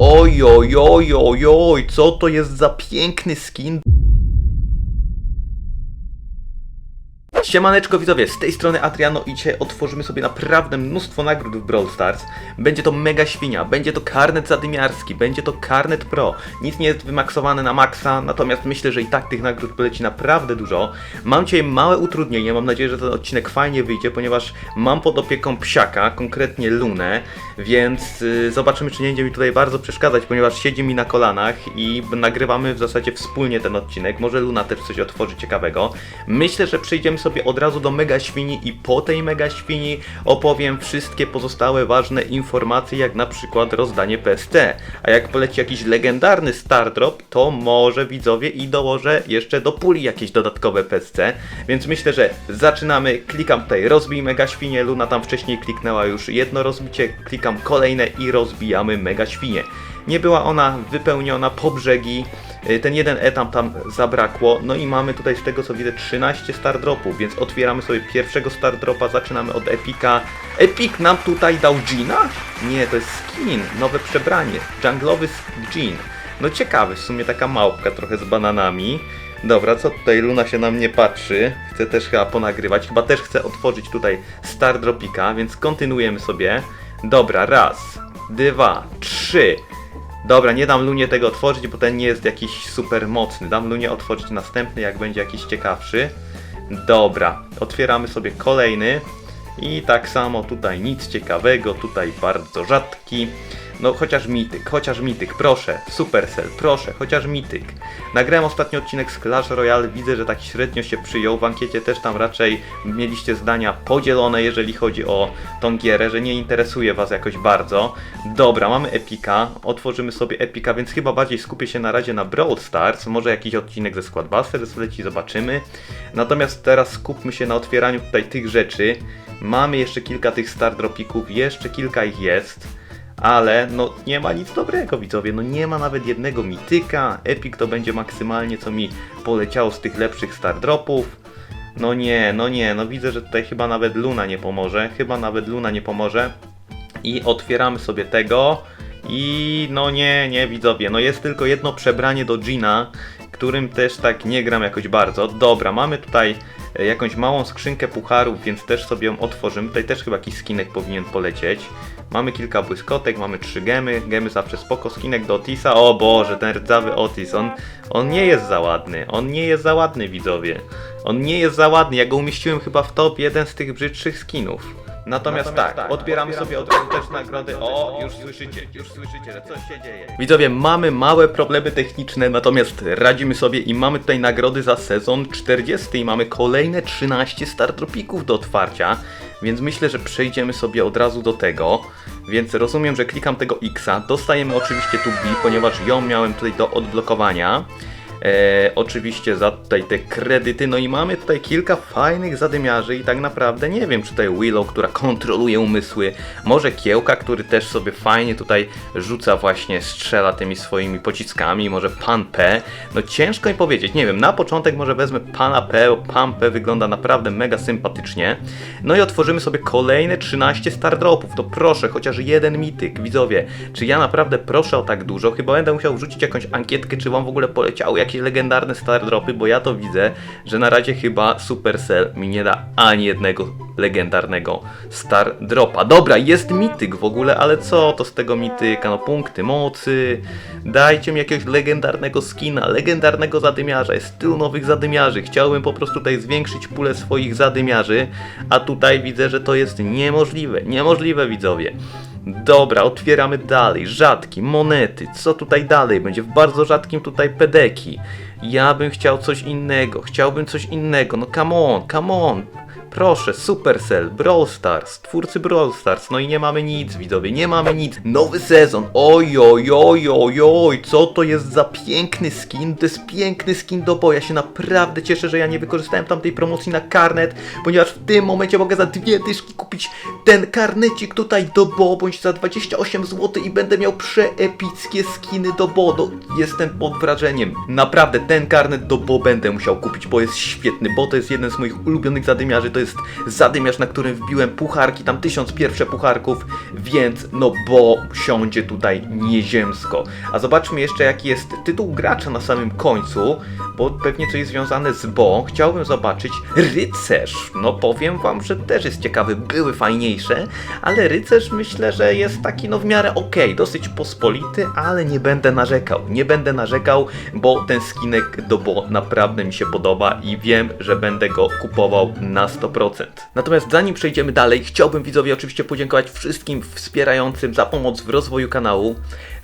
Oj, oj, oj, oj, oj, co to jest za piękny skin? Siemaneczko widzowie, z tej strony Adriano i dzisiaj otworzymy sobie naprawdę mnóstwo nagród w Brawl Stars. Będzie to mega świnia, będzie to karnet zadymiarski, będzie to karnet pro. Nic nie jest wymaksowane na maksa, natomiast myślę, że i tak tych nagród poleci naprawdę dużo. Mam dzisiaj małe utrudnienie, mam nadzieję, że ten odcinek fajnie wyjdzie, ponieważ mam pod opieką psiaka, konkretnie Lunę, więc y, zobaczymy, czy nie będzie mi tutaj bardzo przeszkadzać, ponieważ siedzi mi na kolanach i nagrywamy w zasadzie wspólnie ten odcinek. Może Luna też coś otworzy ciekawego. Myślę, że przejdziemy sobie od razu do Mega Świni i po tej Mega Świni opowiem wszystkie pozostałe ważne informacje, jak na przykład rozdanie PST. A jak poleci jakiś legendarny Star Drop, to może widzowie i dołożę jeszcze do puli jakieś dodatkowe PSC. Więc myślę, że zaczynamy. Klikam tutaj rozbij Mega Świnie. Luna tam wcześniej kliknęła już jedno rozbicie. Klikam kolejne i rozbijamy Mega Świnie. Nie była ona wypełniona po brzegi. Y, Ten jeden etap tam zabrakło. No i mamy tutaj z tego co widzę 13 star dropów, więc otwieramy sobie pierwszego star dropa, zaczynamy od Epika. Epic nam tutaj dał Gina? Nie, to jest skin, nowe przebranie, junglowy Jean. No ciekawy, w sumie taka małpka trochę z bananami. Dobra, co tutaj Luna się na mnie patrzy? Chce też chyba ponagrywać, chyba też chce otworzyć tutaj star dropika, więc kontynuujemy sobie. Dobra, raz, dwa, trzy. Dobra, nie dam Lunie tego otworzyć, bo ten nie jest jakiś super mocny. Dam Lunie otworzyć następny, jak będzie jakiś ciekawszy. Dobra, otwieramy sobie kolejny. I tak samo tutaj nic ciekawego, tutaj bardzo rzadki. No chociaż mityk, chociaż mityk, proszę, Supercell, proszę, chociaż mityk. Nagrałem ostatni odcinek z Clash Royale, widzę, że tak średnio się przyjął. W ankiecie też tam raczej mieliście zdania podzielone, jeżeli chodzi o tą gierę, że nie interesuje Was jakoś bardzo. Dobra, mamy Epika, otworzymy sobie Epika, więc chyba bardziej skupię się na razie na Brawl Stars. Może jakiś odcinek ze Squadbusters leci, zobaczymy. Natomiast teraz skupmy się na otwieraniu tutaj tych rzeczy. Mamy jeszcze kilka tych Star Dropików, jeszcze kilka ich jest. Ale no nie ma nic dobrego widzowie, no nie ma nawet jednego mityka. Epic to będzie maksymalnie co mi poleciało z tych lepszych star dropów. No nie, no nie, no widzę, że tutaj chyba nawet Luna nie pomoże. Chyba nawet Luna nie pomoże. I otwieramy sobie tego. I no nie, nie widzowie, no jest tylko jedno przebranie do Gina, którym też tak nie gram jakoś bardzo. Dobra, mamy tutaj e, jakąś małą skrzynkę pucharów, więc też sobie ją otworzymy. Tutaj też chyba jakiś skinek powinien polecieć. Mamy kilka błyskotek, mamy trzy gemy, gemy zawsze spoko, skinek do Otisa. O Boże, ten rdzawy Otis, on, on nie jest za ładny, on nie jest za ładny widzowie. On nie jest za ładny, ja go umieściłem chyba w top jeden z tych brzydszych skinów. Natomiast, tak, odbieramy sobie od razu też nagrody. O, już słyszycie, już słyszycie, że coś się dzieje. Widzowie, mamy małe problemy techniczne, natomiast radzimy sobie i mamy tutaj nagrody za sezon 40 i mamy kolejne 13 startropików do otwarcia, więc myślę, że przejdziemy sobie od razu do tego. Więc rozumiem, że klikam tego Xa, dostajemy oczywiście tu B, ponieważ ją miałem tutaj do odblokowania. E, oczywiście za tutaj te kredyty, no i mamy tutaj kilka fajnych zadymiarzy i tak naprawdę nie wiem, czy tutaj Willow, która kontroluje umysły, może Kiełka, który też sobie fajnie tutaj rzuca właśnie, strzela tymi swoimi pociskami, może Pan P, no ciężko mi powiedzieć, nie wiem, na początek może wezmę Pana P, bo Pan P wygląda naprawdę mega sympatycznie, no i otworzymy sobie kolejne 13 star dropów, to proszę, chociaż jeden mityk, widzowie, czy ja naprawdę proszę o tak dużo, chyba będę musiał wrzucić jakąś ankietkę, czy wam w ogóle poleciały jakieś legendarne star dropy, bo ja to widzę, że na razie chyba Supercell mi nie da ani jednego legendarnego star dropa. Dobra, jest mityk w ogóle, ale co to z tego mityka? No punkty mocy. Dajcie mi jakiegoś legendarnego skina, legendarnego zadymiarza. Jest tylu nowych zadymiarzy. Chciałbym po prostu tutaj zwiększyć pulę swoich zadymiarzy, a tutaj widzę, że to jest niemożliwe. Niemożliwe widzowie. Dobra, otwieramy dalej. Rzadki, monety. Co tutaj dalej? Będzie w bardzo rzadkim tutaj pedeki. Ja bym chciał coś innego. Chciałbym coś innego. No come on, come on. Proszę, Supercell, Brawl Stars, twórcy Brawl Stars, no i nie mamy nic, widzowie, nie mamy nic. Nowy sezon, oj, oj, oj, oj, oj, co to jest za piękny skin? To jest piękny skin do boja, się naprawdę cieszę, że ja nie wykorzystałem tamtej promocji na karnet, ponieważ w tym momencie mogę za dwie dyszki kupić ten karnecik tutaj do bo, bądź za 28 zł i będę miał przeepickie skiny do bo. No, jestem pod wrażeniem. Naprawdę, ten karnet do bo będę musiał kupić, bo jest świetny, bo to jest jeden z moich ulubionych zadymiarzy, to jest zadymiarz, na którym wbiłem pucharki, tam tysiąc pierwsze pucharków, więc no bo siądzie tutaj nieziemsko. A zobaczmy jeszcze jaki jest tytuł gracza na samym końcu, bo pewnie coś związane z Bo. Chciałbym zobaczyć rycerz. No powiem wam, że też jest ciekawy, były fajniejsze, ale rycerz myślę, że jest taki no w miarę okej, dosyć pospolity, ale nie będę narzekał. Nie będę narzekał, bo ten skinek do Bo naprawdę mi się podoba i wiem, że będę go kupował na 100%. Natomiast zanim przejdziemy dalej, chciałbym widzowie oczywiście podziękować wszystkim wspierającym za pomoc w rozwoju kanału.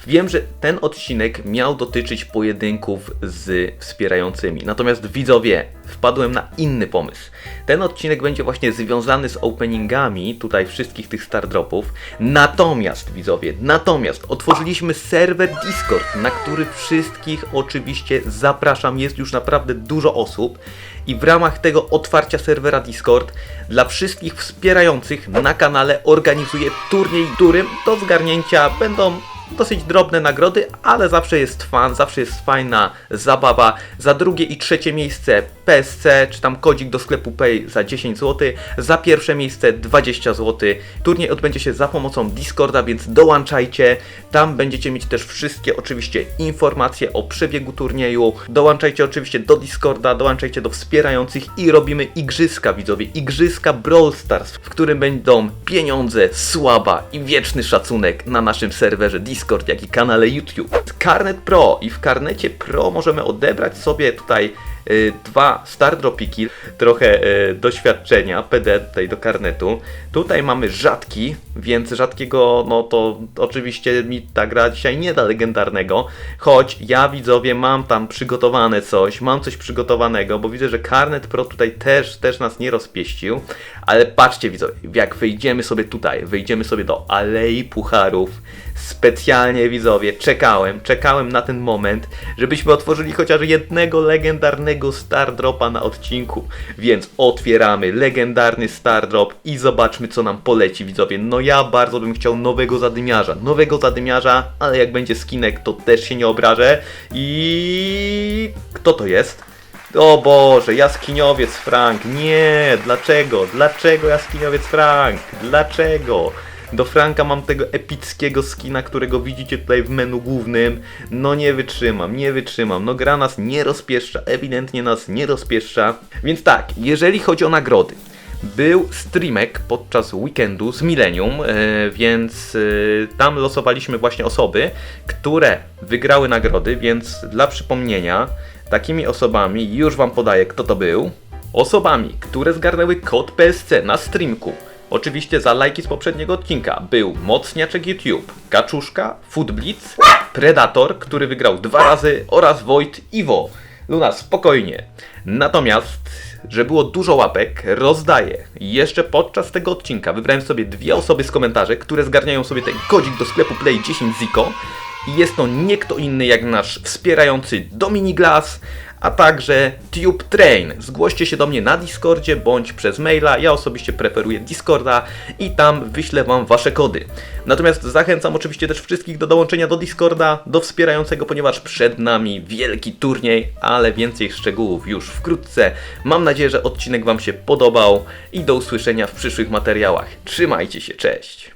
Wiem, że ten odcinek miał dotyczyć pojedynków z wspierającymi. Natomiast widzowie, wpadłem na inny pomysł. Ten odcinek będzie właśnie związany z openingami tutaj wszystkich tych stardropów. Natomiast widzowie, natomiast otworzyliśmy serwer Discord, na który wszystkich oczywiście zapraszam. Jest już naprawdę dużo osób. I w ramach tego otwarcia serwera Discord dla wszystkich wspierających na kanale organizuję turniej, którym do zgarnięcia będą dosyć drobne nagrody, ale zawsze jest fan, zawsze jest fajna zabawa. Za drugie i trzecie miejsce PSC, czy tam kodzik do sklepu Pay za 10 zł, za pierwsze miejsce 20 zł. Turniej odbędzie się za pomocą Discorda, więc dołączajcie. Tam będziecie mieć też wszystkie oczywiście informacje o przebiegu turnieju. Dołączajcie oczywiście do Discorda, dołączajcie do wspierających i robimy igrzyska, widzowie. Igrzyska Brawl Stars, w którym będą pieniądze, słaba i wieczny szacunek na naszym serwerze Discord, jak i kanale YouTube. Karnet Pro i w karnecie Pro możemy odebrać sobie tutaj y, dwa stardropiki, trochę y, doświadczenia, PD tutaj do karnetu. Tutaj mamy rzadki, więc rzadkiego, no to oczywiście mi ta gra dzisiaj nie da legendarnego, choć ja widzowie mam tam przygotowane coś, mam coś przygotowanego, bo widzę, że Karnet Pro tutaj też, też nas nie rozpieścił, ale patrzcie widzowie, jak wejdziemy sobie tutaj, wejdziemy sobie do Alei Pucharów, specjalnie widzowie, czekałem, czekałem na ten moment, żebyśmy otworzyli chociaż jednego legendarnego Stardropa na odcinku, więc otwieramy legendarny Stardrop i zobaczmy co nam poleci widzowie. No ja bardzo bym chciał nowego zadymiarza, nowego zadymiarza, ale jak będzie skinek to też się nie obrażę i... Kto to jest? O Boże, jaskiniowiec Frank, nie, dlaczego, dlaczego jaskiniowiec Frank, dlaczego? Do Franka mam tego epickiego skina, którego widzicie tutaj w menu głównym. No nie wytrzymam, nie wytrzymam. No gra nas nie rozpieszcza, ewidentnie nas nie rozpieszcza. Więc tak, jeżeli chodzi o nagrody. Był streamek podczas weekendu z Millennium, e, więc e, tam losowaliśmy właśnie osoby, które wygrały nagrody, więc dla przypomnienia, takimi osobami już Wam podaję, kto to był. Osobami, które zgarnęły kod PSC na streamku, Oczywiście za lajki z poprzedniego odcinka był Mocniaczek YouTube, Kaczuszka, Foodblitz, Predator, który wygrał dwa razy oraz Void Iwo. Luna, spokojnie. Natomiast, że było dużo łapek, rozdaję. Jeszcze podczas tego odcinka wybrałem sobie dwie osoby z komentarzy, które zgarniają sobie ten kodzik do sklepu Play 10 Zico. I jest to nie kto inny jak nasz wspierający Dominiglas, a także Tube Train. Zgłoście się do mnie na Discordzie bądź przez maila. Ja osobiście preferuję Discorda i tam wyślę Wam Wasze kody. Natomiast zachęcam oczywiście też wszystkich do dołączenia do Discorda, do wspierającego, ponieważ przed nami wielki turniej, ale więcej szczegółów już wkrótce. Mam nadzieję, że odcinek Wam się podobał i do usłyszenia w przyszłych materiałach. Trzymajcie się, cześć!